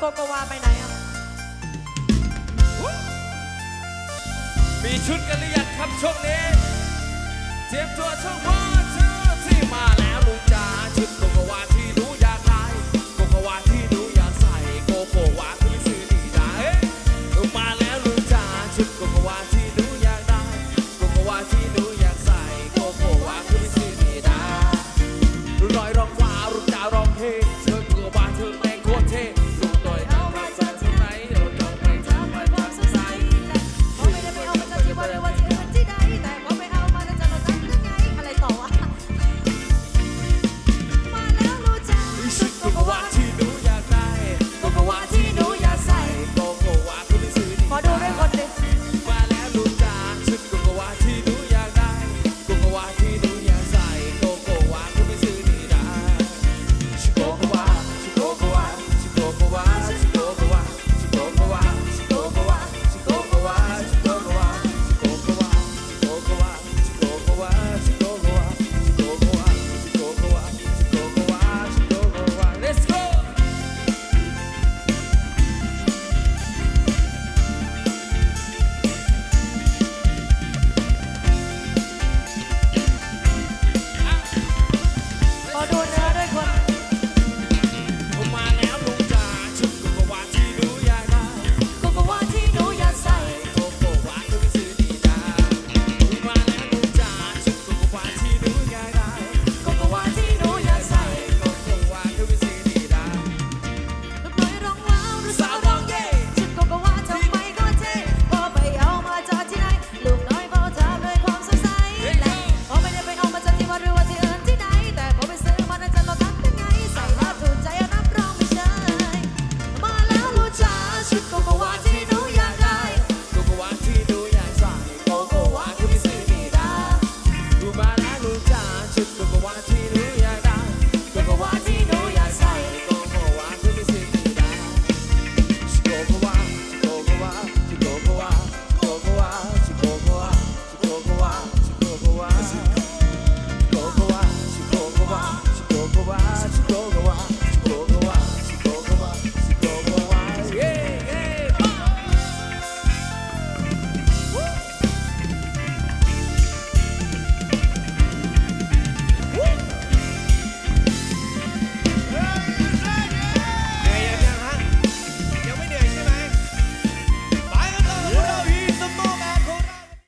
โกโกวาไปไหนอะ มีชุดกันหรือยังครับช่วงนี้ เตรียมตัวช่วงวันที่มาแล้วลุงจ๋าชุดโก